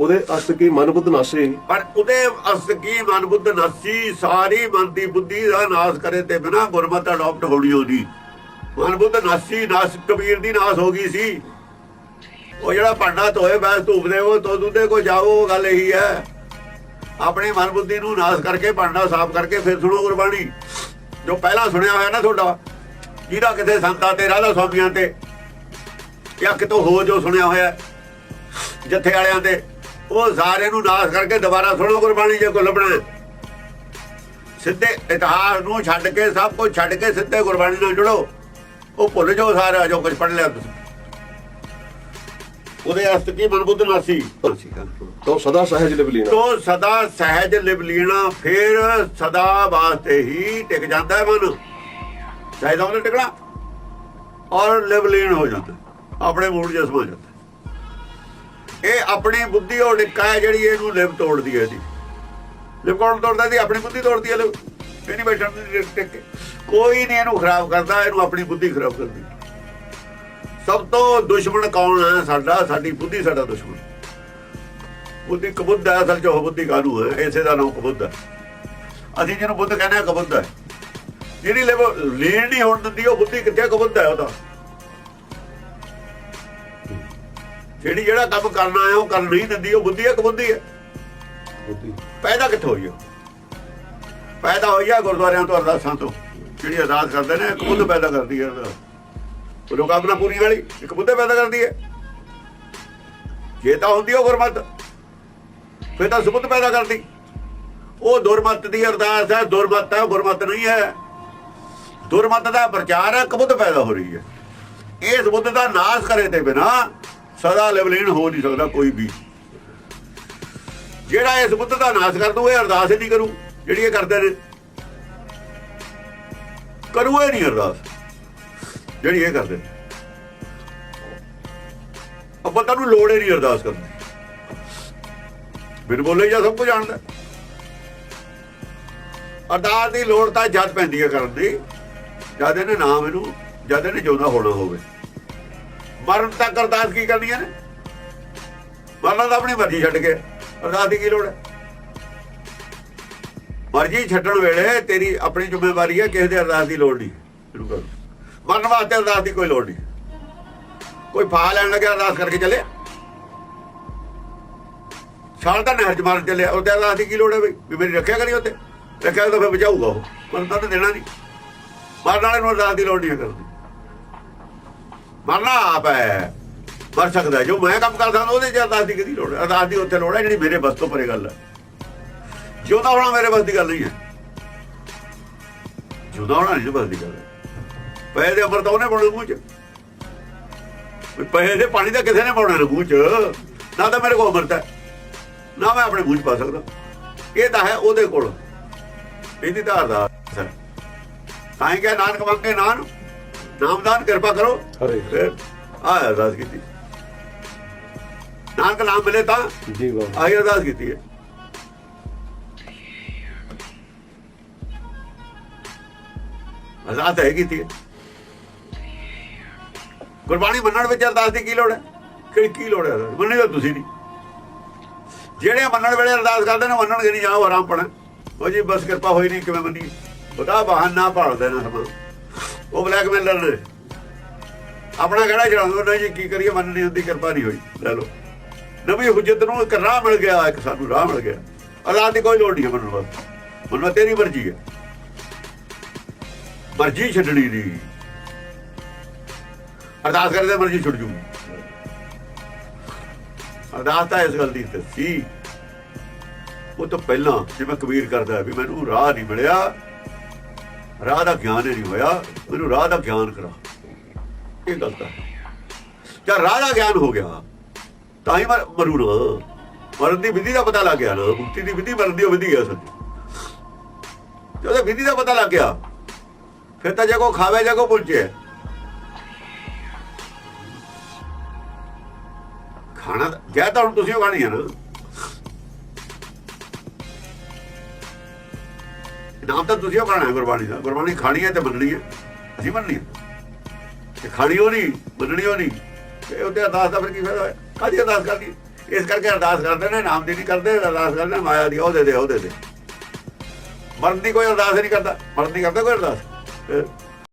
ਉਹਦੇ ਅਸਤ ਮਨ ਬੁੱਧ ਨਾਸੇ। ਪਰ ਉਹਦੇ ਅਸ ਮਨ ਬੁੱਧ ਨਸੀ ਸਾਰੀ ਮਨ ਦੀ ਬੁੱਧੀ ਦਾ ਨਾਸ ਕਰੇ ਤੇ ਬਿਨਾ ਗੁਰਮਤ ਅਡਾਪਟ ਹੋਣੀ ਉਹਦੀ। ਮਨ ਬੁੱਧ ਨਾਸੀ ਨਾਸ ਕਬੀਰ ਦੀ ਨਾਸ ਹੋ ਗਈ ਸੀ। ਉਹ ਜਿਹੜਾ ਭਾਂਡਾ ਧੋਏ ਬੈਸ ਧੂਪਦੇ ਉਹ ਤੋਂ ਦੂਦੇ ਕੋ ਜਾਓ ਉਹ ਗੱਲ ਇਹੀ ਹੈ। ਆਪਣੇ ਮਨ ਬੁੱਧੀ ਨੂੰ ਨਾਸ ਕਰਕੇ ਭਾਂਡਾ ਸਾਫ਼ ਕਰਕੇ ਫਿਰ ਸੁਣੋ ਗੁਰਬਾਣੀ। ਜੋ ਪਹਿਲਾਂ ਸੁਣਿਆ ਹੋਇਆ ਨਾ ਤੁਹਾਡਾ ਜਿਹੜਾ ਕਿਤੇ ਸੰਤਾਂ ਤੇ ਰਾਧਾ ਸਵਾਮੀਆਂ ਤੇ ਜਾਂ ਕਿਤੋਂ ਹੋ ਜੋ ਸੁਣਿਆ ਹੋਇਆ ਹੈ, ਜੱਥੇ ਵਾਲਿਆਂ ਤੇ ਉਹ ਸਾਰੇ ਨੂੰ ਨਾਸ ਕਰਕੇ ਦੁਬਾਰਾ ਸੁਣੋ ਗੁਰਬਾਣੀ ਜੇ ਕੋ ਲੱਭਣਾ। ਸਿੱਧੇ ਇਤਿਹਾਸ ਨੂੰ ਛੱਡ ਕੇ ਸਭ ਕੁਝ ਛੱਡ ਕੇ ਸਿੱਧੇ ਗੁਰਬਾਣੀ ਨਾਲ ਜੁੜੋ। ਉਹ ਭੁੱਲ ਜਾਓ ਸਾਰਾ ਜੋ ਕੁਝ ਪੜ੍ਹ ਲਿਆ ਤੁਸੀਂ। ਉਹਦੇ ਅਸਤ ਕੀ ਮਨਬੁੱਧ ਨਾਸੀ? ਤੋ ਸਦਾ ਸਹਿਜ ਲਿਵ ਲੀਨਾ ਤੋ ਸਦਾ ਸਹਿਜ ਲਿਵ ਲੀਣਾ ਫਿਰ ਸਦਾ ਵਾਸਤੇ ਹੀ ਟਿਕ ਜਾਂਦਾ ਹੈ ਮਨ। ਚਾਹੀਦਾ ਉਹਨੇ ਟਿਕਣਾ ਔਰ ਲਿਵ ਲੀਨ ਹੋ ਜਾਂਦਾ। ਆਪਣੇ ਮੂਡ ਜਿਹਾ ਸਮਾ ਜਾਂਦਾ। ਇਹ ਆਪਣੀ ਬੁੱਧੀ ਉਹ ਡਿੱਕਾ ਹੈ ਜਿਹੜੀ ਇਹਨੂੰ ਲਿਵ ਤੋੜਦੀ ਹੈ ਜੀ। ਲਿਵ ਕੌਣ ਤੋੜਦਾ ਜੀ? ਆਪਣੀ ਬੁੱਧੀ ਤੋੜਦੀ ਹੈ ਲਿਵ। ਇਹ ਨਹੀਂ ਬੈਠਣ ਦੀ ਟਿਕ ਕੋਈ ਨਹੀਂ ਇਹਨੂੰ ਖਰਾਬ ਕਰਦਾ, ਇਹਨੂੰ ਆਪਣੀ ਬੁੱਧੀ ਖਰਾਬ ਕਰਦੀ। ਸਭ ਤੋਂ ਦੁਸ਼ਮਣ ਕੌਣ ਹੈ ਸਾਡਾ? ਸਾਡੀ ਬੁੱਧੀ ਸਾਡਾ ਦੁਸ਼ਮਣ। ਬੁੱਧੀ ਕਬੁੱਧ ਹੈ, ਅਸਲ ਚ ਉਹ ਬੁੱਧੀ ਕਾਹਨੂੰ ਹੈ? ਇਸੇ ਦਾ ਨਾਮ ਕਬੁੱਧ ਹੈ। ਅਸੀਂ ਜਿਹਨੂੰ ਬੁੱਧ ਕਹਿੰਦੇ ਆ ਕਬੁੱਧ ਹੈ। ਜਿਹੜੀ ਲੈਵ ਲੀਨ ਨਹੀਂ ਹੋਣ ਦਿੰਦੀ, ਉਹ ਬੁੱਧੀ ਕਿੱਥੇ ਕਬੁੱਧ ਹੈ ਉਹਦਾ ਜਿਹੜੀ ਜਿਹੜਾ ਕੰਮ ਕਰਨਾ ਹੈ ਉਹ ਕਰ ਨਹੀਂ ਦਿੰਦੀ ਉਹ ਬੁੱਧੀ ਹੈ ਹੈ। ਬੁੱਧੀ। ਪੈਦਾ ਕਿੱਥੋਂ ਹੋਈ ਉਹ ਪੈਦਾ ਹੋਈ ਆ ਗੁਰਦੁਆਰਿਆਂ ਤੋਂ ਅਰਦਾਸਾਂ ਤੋਂ। ਜਿਹੜੀ ਅਰਦਾਸ ਕਰਦੇ ਨੇ ਇੱਕ ਬੁੱਧ ਪੈਦਾ ਕਰਦੀ ਹੈ ਉਹ ਲੋਕ ਆਪਣਾ ਪੂਰੀ ਵਾਲੀ ਇੱਕ ਬੁੱਧ ਪੈਦਾ ਕਰਦੀ ਹੈ। ਜੇ ਤਾਂ ਹੁੰਦੀ ਉਹ ਗੁਰਮਤ ਫਿਰ ਤਾਂ ਸੁਬੁੱਧ ਪੈਦਾ ਕਰਦੀ। ਉਹ ਦੁਰਮਤ ਦੀ ਅਰਦਾਸ ਹੈ ਦੁਰਮਤ ਹੈ ਗੁਰਮਤ ਨਹੀਂ ਹੈ। ਦੁਰਮਤ ਦਾ ਪ੍ਰਚਾਰ ਹੈ ਕਬੁੱਧ ਪੈਦਾ ਹੋ ਰਹੀ ਹੈ। ਇਸ ਬੁੱਧ ਦਾ ਨਾਸ਼ ਕਰੇ ਤੇ ਬਿਨਾ ਸਦਾ ਲਵਲੀਨ ਹੋ ਨਹੀਂ ਸਕਦਾ ਕੋਈ ਵੀ। ਜਿਹੜਾ ਇਸ ਬੁੱਧ ਦਾ ਨਾਸ਼ ਕਰ ਦੂ ਇਹ ਅਰਦਾਸ ਹੀ ਨਹੀਂ ਕਰੂ, ਜਿਹੜੀ ਇਹ ਕਰਦੇ ਨੇ। ਕਰੂ ਇਹ ਨਹੀਂ ਅਰਦਾਸ, ਜਿਹੜੀ ਇਹ ਕਰਦੇ ਨੇ। ਆਪਾਂ ਤੁਹਾਨੂੰ ਲੋੜ ਹੀ ਨਹੀਂ ਅਰਦਾਸ ਕਰਨ ਦੀ। ਬਿਨ ਬੋਲੇ ਜਾਂ ਸਭ ਕੁਝ ਜਾਣਦਾ। ਅਰਦਾਸ ਦੀ ਲੋੜ ਤਾਂ ਜਦ ਪੈਂਦੀ ਹੈ ਕਰਨ ਦੀ, ਜਦ ਇਹਨੇ ਨਾਮ ਇਹਨੂੰ, ਜਦ ਇਹਨੇ ਜਿਉਂਦਾ ਹੋਣਾ ਹੋਵੇ। ਮਰਨ ਤੱਕ ਅਰਦਾਸ ਕੀ ਕਰਨੀ ਹੈ ਨੇ ਮਰਨਾ ਤਾਂ ਆਪਣੀ ਮਰਜ਼ੀ ਛੱਡ ਕੇ। ਅਰਦਾਸ ਦੀ ਕੀ ਲੋੜ ਹੈ? ਮਰਜ਼ੀ ਛੱਡਣ ਵੇਲੇ ਤੇਰੀ ਆਪਣੀ ਜ਼ਿੰਮੇਵਾਰੀ ਹੈ, ਕਿਸੇ ਦੇ ਅਰਦਾਸ ਦੀ ਲੋੜ ਨਹੀਂ। ਸ਼ੁਰੂ ਕਰ। ਮਰਨ ਵਾਸਤੇ ਅਰਦਾਸ ਦੀ ਕੋਈ ਲੋੜ ਨਹੀਂ। ਕੋਈ ਫਾਹ ਲੈਣ ਲੱਗਿਆ ਅਰਦਾਸ ਕਰਕੇ ਚੱਲੇ। ਛਾਲ ਤਾਂ ਨਹਿਰ ਚ ਮਾਰਨ ਚੱਲੇ। ਉਹਦੇ ਅਰਦਾਸ ਦੀ ਕੀ ਲੋੜ ਹੈ ਬਈ? ਵੀ ਮੇਰੀ ਰੱਖਿਆ ਕਰੀ ਉੱਤੇ ਰੱਖਿਆ ਤਾਂ ਫਿਰ ਬਚਾਊਗਾ ਉਹ। ਮਰਨ ਤਾਂ ਦੇਣਾ ਨਹੀਂ। ਮਰਨ ਵਾਲੇ ਨੂੰ ਅਰਦਾਸ ਦੀ ਲੋੜ ਨਹੀਂ ਹੈ ਕਰਦੀ ਮਰਨਾ ਆਪ ਹੈ। ਮਰ ਸਕਦਾ ਜੋ ਮੈਂ ਕੰਮ ਕਰਦਾ ਉਹਦੇ ਚ ਅਰਦਾਸ ਦੀ ਕਿਹਦੀ ਲੋੜ ਹੈ? ਅਰਦਾਸ ਦੀ ਉੱਥੇ ਲੋੜ ਹੈ, ਜਿਹੜੀ ਮੇਰੇ ਬਸ ਤੋਂ ਪਰੇ ਗੱਲ ਹੈ। ਜਿਉਂਦਾ ਹੋਣਾ ਮੇਰੇ ਬਸ ਦੀ ਗੱਲ ਨਹੀਂ ਹੈ। ਜਿਉਂਦਾ ਹੋਣਾ ਨਹੀਂ ਬਸ ਦੀ ਗੱਲ ਹੈ। ਪਏ ਦੇ ਅੰਮ੍ਰਿਤ ਉਹਨੇ ਪਾਉਣਾ ਮੂੰਹ ਚ। ਵੀ ਪਏ ਦੇ ਪਾਣੀ ਦਾ ਕਿਸੇ ਨੇ ਪਾਉਣਾ ਨਾ ਮੂੰਹ ਚ। ਨਾ ਤਾਂ ਮੇਰੇ ਕੋਲ ਅੰਮ੍ਰਿਤ ਹੈ। ਨਾ ਮੈਂ ਆਪਣੇ ਮੂੰਹ ਚ ਪਾ ਸਕਦਾ। ਇਹ ਤਾਂ ਹੈ ਉਹਦੇ ਕੋਲ। ਇਹਦੀ ਧਾਰ ਦਾ ਹੈ। ਤਾਂ ਹੀ ਕਿਹਾ, ਨਾਨਕ ਮੰਗੇ ਨਾਨ ਨਾਮਦਾਨ ਕਿਰਪਾ ਕਰੋ। ਹਰੇ ਫਿਰ ਆ ਅਰਦਾਸ ਕੀਤੀ। ਨਾਨਕ ਨਾਮ ਮਿਲੇ ਤਾਂ ਜੀ ਵਾਹ ਆਹੀ ਅਰਦਾਸ ਕੀਤੀ ਹੈ। ਅਰਦਾਸ ਹੈ ਕੀਤੀ ਹੈ। ਗੁਰਬਾਣੀ ਮੰਨਣ ਵਿੱਚ ਅਰਦਾਸ ਦੀ ਕੀ ਲੋੜ ਹੈ? ਕਿ ਕੀ ਲੋੜ ਹੈ ਅਰਦਾਸ? ਮੰਨੀ ਤਾਂ ਤੁਸੀਂ ਨਹੀਂ। ਜਿਹੜੇ ਮੰਨਣ ਵੇਲੇ ਅਰਦਾਸ ਕਰਦੇ ਨੇ ਮੰਨਣਗੇ ਨਹੀਂ ਜਾਓ ਆਰਾਮ ਪਣਾ ਉਹ ਜੀ ਬਸ ਕਿਰਪਾ ਹੋਈ ਨਹੀਂ ਕਿਵੇਂ ਮੰਨੀ ਉਹਦਾ ਬਹਾਨਾ ਭਾਲਦੇ ਨੇ ਸਮਾਂ ਉਹ ਬਲੈਕਮੇਲਰ ਨੇ ਆਪਣਾ ਕਿਹੜਾ ਚੜਾਉਂਦੇ ਨੇ ਜੀ? ਕੀ ਕਰੀਏ? ਮੰਨਣੀ ਹੁੰਦੀ ਕਿਰਪਾ ਨਹੀਂ ਹੋਈ। ਲੈ ਲਓ। ਨਵੀਂ ਹੁਜਤ ਨੂੰ ਇੱਕ ਰਾਹ ਮਿਲ ਗਿਆ, ਇੱਕ ਸਾਨੂੰ ਰਾਹ ਮਿਲ ਗਿਆ। ਅਲਾਹ ਦੀ ਕੋਈ ਲੋੜ ਨਹੀਂ ਮੰਨਣ ਵਾਸਤੇ। ਮੰਨਣਾ ਤੇਰੀ ਮਰਜ਼ੀ ਹੈ। ਮਰਜ਼ੀ ਛੱਡਣੀ ਨਹੀਂ ਅਰਦਾਸ ਕਰਦੇ ਮਰਜ਼ੀ ਛੁੱਟ ਜੂ। ਅਰਦਾਸ ਤਾਂ ਇਸ ਗੱਲ ਦੀ ਦੱਸੀ। ਉਹ ਤੋਂ ਪਹਿਲਾਂ ਜਿਵੇਂ ਕਬੀਰ ਕਰਦਾ ਵੀ ਮੈਨੂੰ ਰਾਹ ਨਹੀਂ ਮਿਲਿਆ। ਰਾਹ ਦਾ ਗਿਆਨ ਨਹੀਂ ਹੋਇਆ, ਮੈਨੂੰ ਰਾਹ ਦਾ ਗਿਆਨ ਕਰਾ। ਇਹ ਗਲਤ ਹੈ। ਜਦ ਰਾਹ ਦਾ ਗਿਆਨ ਹੋ ਗਿਆ, ਤਾਂ ਹੀ ਮਰ- ਮਰੂ ਨਾ। ਮਰਨ ਦੀ ਵਿਧੀ ਦਾ ਪਤਾ ਲੱਗ ਗਿਆ ਨਾ, ਮੁਕਤੀ ਦੀ ਵਿਧੀ ਮਰਨ ਦੀ ਉਹ ਵਿਧੀ ਹੈ ਸੱਚ 'ਚ। ਜਦੋਂ ਵਿਧੀ ਦਾ ਪਤਾ ਲੱਗ ਗਿਆ, ਫਿਰ ਤਾਂ ਜੇ ਜਗੋ ਖਾਵੇ ਜਗੋ ਪੁੱਛੇ। ਖਾਣਾ ਗਿਆ ਤਾਂ ਹੁਣ ਤੁਸੀਂ ਉਹ ਖਾਣੀ ਹੈ ਨਾ। ਨਾਮ ਤਾਂ ਤੁਸੀਂ ਉਹ ਖਾਣਾ ਗੁਰਬਾਣੀ ਦਾ। ਗੁਰਬਾਣੀ ਖਾਣੀ ਹੈ ਤੇ ਮੰਨਣੀ ਹੈ। ਅਸੀਂ ਮੰਨਣੀ ਤੇ ਖਾਣੀ ਉਹ ਨਹੀਂ, ਮੰਨਣੀ ਉਹ ਨਹੀਂ, ਤੇ ਉਹਦੇ ਅਰਦਾਸ ਦਾ ਫਿਰ ਕੀ ਫਾਇਦਾ ਹੋਇਆ? ਕਾਹਦੀ ਅਰਦਾਸ ਕਰਨੀ? ਇਸ ਕਰਕੇ ਅਰਦਾਸ ਕਰਦੇ ਨੇ, ਨਾਮ ਦੀ ਨਹੀਂ ਕਰਦੇ ਅਰਦਾਸ ਕਰਦੇ ਮਾਇਆ ਦੀ, ਉਹ ਦੇ ਦੇ, ਉਹ ਦੇ ਦੇ। ਮਰਨ ਦੀ ਕੋਈ ਅਰਦਾਸ ਨਹੀਂ ਕਰਦਾ। ਮਰਨ ਦੀ ਕਰਦਾ ਕੋਈ ਅਰਦਾਸ?